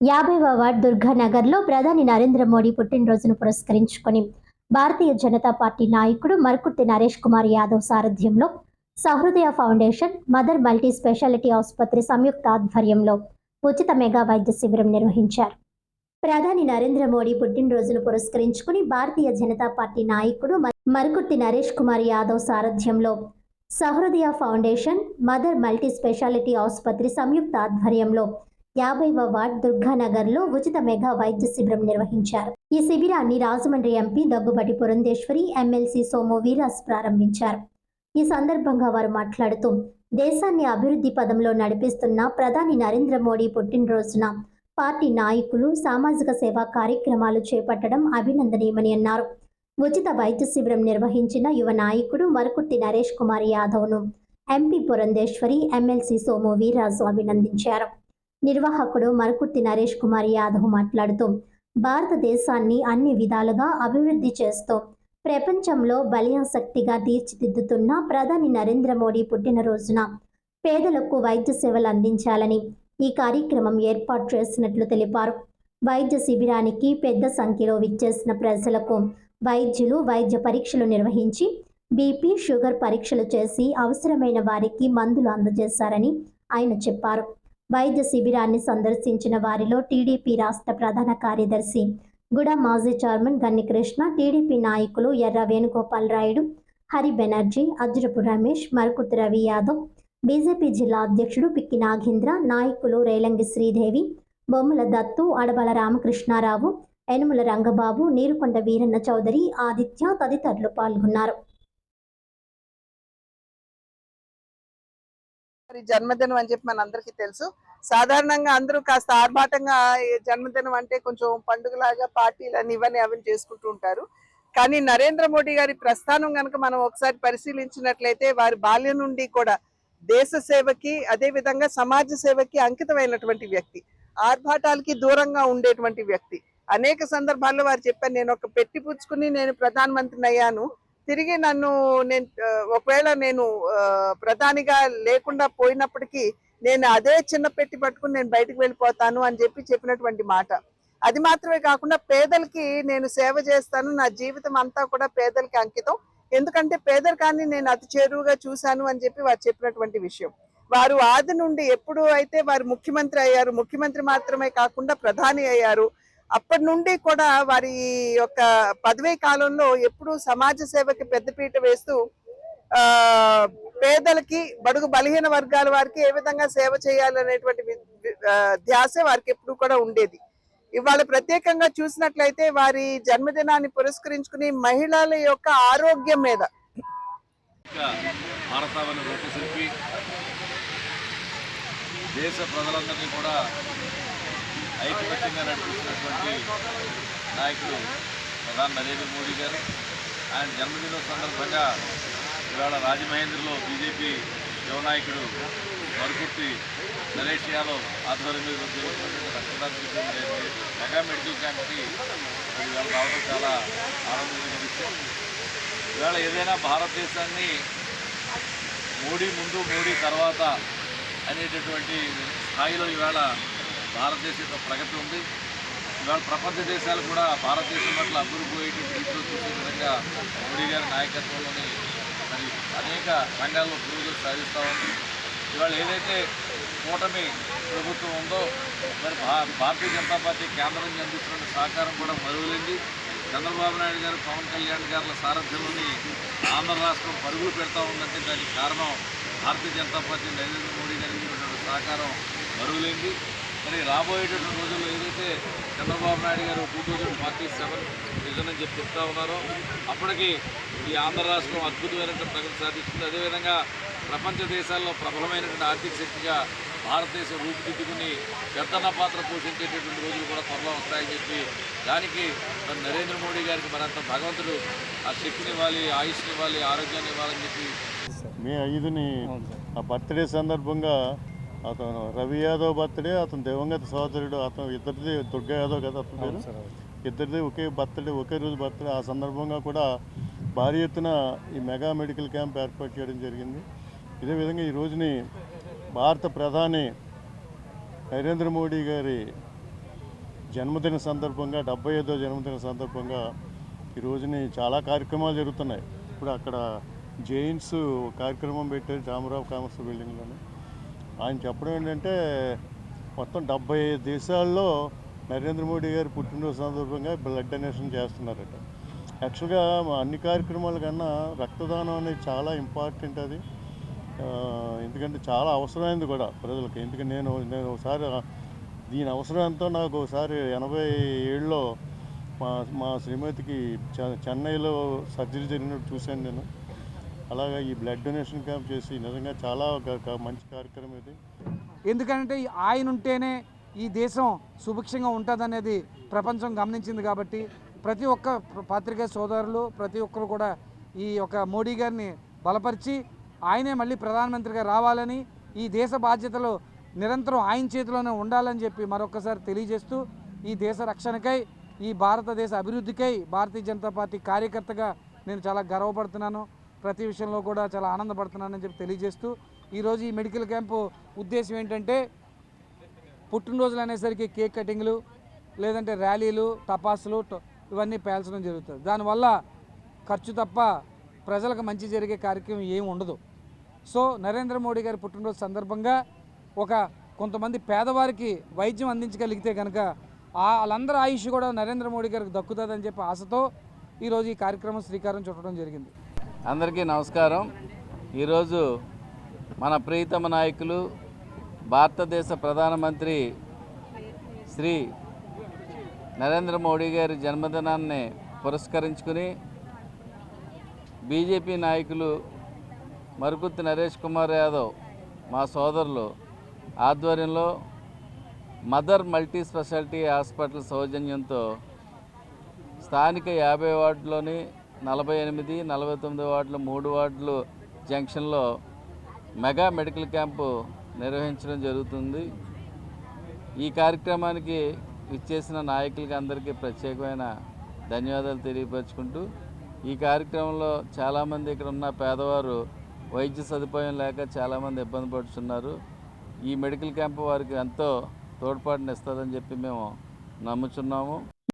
యాభైవ వార్డ్ దుర్గానగర్లో ప్రధాని నరేంద్ర మోడీ పుట్టినరోజును పురస్కరించుకొని భారతీయ జనతా పార్టీ నాయకుడు మరకుర్తి నరేష్ కుమార్ యాదవ్ సారథ్యంలో Sahrudaya foundation mother multi speciality ఆసుపత్రి సంయుక్త ఆధ్వర్యంలో ఉచిత మెగా వైద్య శిబిరం నిర్వహించారు. ప్రధాని నరేంద్ర మోడీ పుట్టినరోజును పురస్కరించుకుని భారతీయ జనతా పార్టీ నాయకుడు మ- మరుకుర్తి నరేష్ కుమార్ యాదవ్ సారథ్యంలో Sahrudaya foundation mother multi speciality ఆసుపత్రి సంయుక్త ఆధ్వర్యంలో యాభైవ వార్డ్ దుర్గానగర్లో ఉచిత మెగా వైద్య శిబిరం నిర్వహించారు. ఈ శిబిరాన్ని రాజమండ్రి ఎంపీ దగ్గుబటి పురంధేశ్వరి ఎమ్మెల్సీ సోము వీరాస్ ప్రారంభించారు. ఈ సందర్భంగా వారు మాట్లాడుతూ దేశాన్ని అభివృద్ధి పదంలో నడిపిస్తున్న ప్రధాని నరేంద్ర మోడీ పుట్టినరోజున పార్టీ నాయకులు సామాజిక సేవా కార్యక్రమాలు చేపట్టడం అభినందనీయమని అన్నారు. ఉచిత వైద్య శిబిరం నిర్వహించిన యువ నాయకుడు మరుకుర్తి నరేష్ కుమార్ యాదవ్ను ఎంపీ పురంధేశ్వరి ఎమ్మెల్సీ సోము వీరాజు అభినందించారు. నిర్వాహకుడు మరుకుర్తి నరేష్ కుమార్ యాదవ్ మాట్లాడుతూ భారతదేశాన్ని అన్ని విధాలుగా అభివృద్ధి చేస్తూ ప్రపంచంలో బలియాసక్తిగా తీర్చిదిద్దుతున్న ప్రధాని నరేంద్ర మోడీ పుట్టినరోజున పేదలకు వైద్య సేవలు అందించాలని ఈ కార్యక్రమం ఏర్పాటు చేసినట్లు తెలిపారు. వైద్య శిబిరానికి పెద్ద సంఖ్యలో విచ్చేసిన ప్రజలకు వైద్యులు వైద్య పరీక్షలు నిర్వహించి బీపీ షుగర్ పరీక్షలు చేసి అవసరమైన వారికి మందులు అందజేశారని ఆయన చెప్పారు. వైద్య శిబిరాన్ని సందర్శించిన వారిలో టీడీపీ రాష్ట్ర ప్రధాన కార్యదర్శి గుడ మాజీ చైర్మన్ గన్నికృష్ణ టీడీపీ నాయకులు ఎర్ర వేణుగోపాల్ రాయుడు హరి బెనర్జీ అజ్రపు రమేష్ మరకుత్ రవి యాదవ్ బీజేపీ జిల్లా అధ్యక్షుడు పిక్కి నాగేంద్ర నాయకులు రేలంగి శ్రీదేవి బొమ్మల దత్తు అడబల రామకృష్ణారావు యనుమల రంగబాబు నీరుకొండ వీరన్న చౌదరి ఆదిత్య తదితరులు పాల్గొన్నారు. జన్మదినం అని చెప్పి మన అందరికీ తెలుసు. సాధారణంగా అందరూ కాస్త ఆర్భాటంగా జన్మదినం అంటే కొంచెం పండుగలాగా పార్టీలని ఇవన్నీ అవన్నీ చేసుకుంటూ ఉంటారు. కానీ నరేంద్ర మోడీ గారి ప్రస్థానం కనుక మనం ఒకసారి పరిశీలించినట్లయితే వారి బాల్యం నుండి కూడా దేశ సేవకి అదే విధంగా సమాజ సేవకి అంకితమైనటువంటి వ్యక్తి ఆర్భాటాలకి దూరంగా ఉండేటువంటి వ్యక్తి. అనేక సందర్భాల్లో వారు చెప్పారు నేను ఒక పెట్టి పుచ్చుకుని నేను ప్రధానమంత్రిని అయ్యాను. తిరిగి నన్ను నేను ఒకవేళ నేను ప్రధానిగా లేకుండా పోయినప్పటికీ నేను అదే చిన్న పెట్టి పట్టుకుని నేను బయటకు వెళ్ళిపోతాను అని చెప్పి చెప్పినటువంటి మాట. అది మాత్రమే కాకుండా పేదలకి నేను సేవ చేస్తాను నా జీవితం అంతా కూడా పేదలకి అంకితం. ఎందుకంటే పేదరికాన్ని నేను అతి చేరువుగా చూశాను అని చెప్పి వారు చెప్పినటువంటి విషయం. వారు ఆది నుండి ఎప్పుడు అయితే వారు ముఖ్యమంత్రి అయ్యారు ముఖ్యమంత్రి మాత్రమే కాకుండా ప్రధాని అయ్యారు అప్పటి నుండి కూడా వారి యొక్క పదవీ కాలంలో ఎప్పుడూ సమాజ సేవకి పెద్దపీట వేస్తూ ఆ పేదలకి బడుగు బలహీన వర్గాల వారికి ఏ విధంగా సేవ చేయాలనేటువంటి ధ్యాస వారికి ఎప్పుడు కూడా ఉండేది. ఇవాళ ప్రత్యేకంగా చూసినట్లయితే వారి జన్మదినాన్ని పురస్కరించుకుని మహిళల యొక్క ఆరోగ్యం మీద. దేశ ప్రజలందరినీ కూడా ఐకమత్యంగా నడిపిస్తున్నటువంటి నాయకుడు ప్రధాని నరేంద్ర మోడీ గారు. ఆయన జన్మదినం సందర్భంగా ఇవాళ రాజమహేంద్రలో బీజేపీ యువనాయకుడు మరుకుర్తి నరేష్ యాదవ్ ఆధ్వర్యంలో జరుగుతున్నటువంటి రక్తదాన శిబిరం మెగా మెడికల్ క్యాంప్కి ఇవాళ రావడం చాలా ఆనందంగా విషయం. ఇవాళ ఏదైనా భారతదేశాన్ని మోడీ ముందు మోడీ తర్వాత అనేటటువంటి స్థాయిలో ఇవాళ భారతదేశం యొక్క ప్రగతి ఉంది. ఇవాళ ప్రపంచ దేశాలు కూడా భారతదేశం పట్ల అభివృద్ధి పోయేటువంటి రీతిలో చూసే విధంగా మోడీ గారి నాయకత్వంలోని మరి అనేక రంగాల్లో పురోగతి సాధిస్తూ ఉంది. ఇవాళ ఏదైతే కూటమి ప్రభుత్వం ఉందో మరి భారతీయ జనతా పార్టీ కేంద్రం అందిస్తున్న సహకారం కూడా మరుగులేంది. చంద్రబాబు నాయుడు గారు పవన్ కళ్యాణ్ గారుల సారథ్యంలోని ఆంధ్ర రాష్ట్రం పరుగులు పెడతా ఉందంటే దానికి కారణం భారతీయ జనతా పార్టీ నరేంద్ర మోడీ గారి సహకారం మరుగులైంది. మరి రాబోయేటటువంటి రోజుల్లో ఏదైతే చంద్రబాబు నాయుడు గారు two thousand forty seven vision అని చెప్పి చెప్తా ఉన్నారో అప్పటికి ఈ ఆంధ్ర రాష్ట్రం అద్భుతమైనటువంటి ప్రగతి సాధిస్తుంది. అదేవిధంగా ప్రపంచ దేశాల్లో ప్రబలమైనటువంటి ఆర్థిక శక్తిగా భారతదేశం రూపుదిద్దుకుని పెద్దన్న పాత్ర పోషించేటటువంటి రోజులు కూడా త్వరలో వస్తాయని చెప్పి దానికి మరి నరేంద్ర మోడీ గారికి మరంత భగవంతుడు ఆ శక్తిని ఇవ్వాలి ఆయుష్ని ఇవ్వాలి ఆరోగ్యాన్ని ఇవ్వాలని చెప్పి మే ఐదుని ఆ బర్త్డే సందర్భంగా అతను రవి యాదవ్ బర్త్డే అతను దివంగత సోదరుడు అతను ఇద్దరిది దుర్గా యాదవ్ కదా అతని పేరు? ఇద్దరిది ఒకే బర్త్డే ఒకే రోజు బర్త్డే. ఆ సందర్భంగా కూడా భారీ ఎత్తున ఈ మెగా మెడికల్ క్యాంప్ ఏర్పాటు చేయడం జరిగింది. ఇదే విధంగా ఈ రోజుని భారత ప్రధాని నరేంద్ర మోడీ గారి జన్మదిన సందర్భంగా డెబ్బై ఐదో జన్మదిన సందర్భంగా ఈ రోజుని చాలా కార్యక్రమాలు జరుగుతున్నాయి. ఇప్పుడు అక్కడ జైన్స్ కార్యక్రమం పెట్టారు రామరావు కామర్స్ బిల్డింగ్లోనే. ఆయన చెప్పడం ఏంటంటే మొత్తం డెబ్బై ఐదు దేశాల్లో నరేంద్ర మోడీ గారు పుట్టినరోజు సందర్భంగా బ్లడ్ డొనేషన్ చేస్తున్నారట. యాక్చువల్గా అన్ని కార్యక్రమాల కన్నా రక్తదానం అనేది చాలా ఇంపార్టెంట్ అది. ఎందుకంటే చాలా అవసరమైంది కూడా ప్రజలకు. ఎందుకంటే నేను నేను ఒకసారి దీని అవసరం ఎంతో నాకు ఒకసారి ఎనభై ఏళ్ళలో మా మా శ్రీమతికి చె- చెన్నైలో సర్జరీ జరిగినట్టు చూశాను నేను. అలాగా ఈ బ్లడ్ డొనేషన్ క్యాంప్ చేసి నిజంగా చాలా ఒక మంచి కార్యక్రమం ఇది. ఎందుకంటే ఆయన ఉంటేనే ఈ దేశం సుభిక్షంగా ఉంటుందనేది ప్రపంచం గమనించింది కాబట్టి ప్రతి ఒక్క పాత్రికా సోదరులు ప్రతి ఒక్కరు కూడా ఈ యొక్క మోడీ గారిని బలపరిచి ఆయనే మళ్ళీ ప్రధానమంత్రిగా రావాలని ఈ దేశ బాధ్యతలు నిరంతరం ఆయన చేతిలోనే ఉండాలని చెప్పి మరొకసారి తెలియజేస్తూ ఈ దేశ రక్షణకై ఈ భారతదేశ అభివృద్ధికై భారతీయ జనతా పార్టీ కార్యకర్తగా నేను చాలా గర్వపడుతున్నాను. ప్రతి విషయంలో కూడా చాలా ఆనందపడుతున్నానని చెప్పి తెలియజేస్తూ ఈరోజు ఈ మెడికల్ క్యాంపు ఉద్దేశం ఏంటంటే పుట్టినరోజులు అనేసరికి కేక్ కటింగ్లు లేదంటే ర్యాలీలు టపాసులు ఇవన్నీ పేల్చడం జరుగుతుంది. దానివల్ల ఖర్చు తప్ప ప్రజలకు మంచి జరిగే కార్యక్రమం ఏమి ఉండదు. సో నరేంద్ర మోడీ గారి పుట్టినరోజు సందర్భంగా ఒక కొంతమంది పేదవారికి వైద్యం అందించగలిగితే కనుక వాళ్ళందరి ఆయుష్ కూడా నరేంద్ర మోడీ గారికి దక్కుతుందని చెప్పి ఆశతో ఈరోజు ఈ కార్యక్రమం శ్రీకారం చుట్టడం జరిగింది. అందరికీ నమస్కారం. ఈరోజు మన ప్రియతమ నాయకులు భారతదేశ ప్రధానమంత్రి శ్రీ నరేంద్ర మోడీ గారి జన్మదినాన్ని పురస్కరించుకుని బీజేపీ నాయకులు మరుకుత్తి నరేష్ కుమార్ యాదవ్ మా సోదరులు ఆధ్వర్యంలో మదర్ మల్టీ స్పెషాలిటీ హాస్పిటల్ సౌజన్యంతో స్థానిక యాభై వార్డులోని నలభై ఎనిమిది నలభై తొమ్మిది వార్డులు మూడు వార్డులు జంక్షన్లో మెగా మెడికల్ క్యాంపు నిర్వహించడం జరుగుతుంది. ఈ కార్యక్రమానికి ఇచ్చేసిన నాయకులకి అందరికీ ప్రత్యేకమైన ధన్యవాదాలు తెలియపరుచుకుంటూ ఈ కార్యక్రమంలో చాలామంది ఇక్కడ ఉన్న పేదవారు వైద్య సదుపాయం లేక చాలామంది ఇబ్బంది పడుతున్నారు. ఈ మెడికల్ క్యాంపు వారికి ఎంతో తోడ్పాటునిస్తుందని చెప్పి మేము నమ్ముచున్నాము.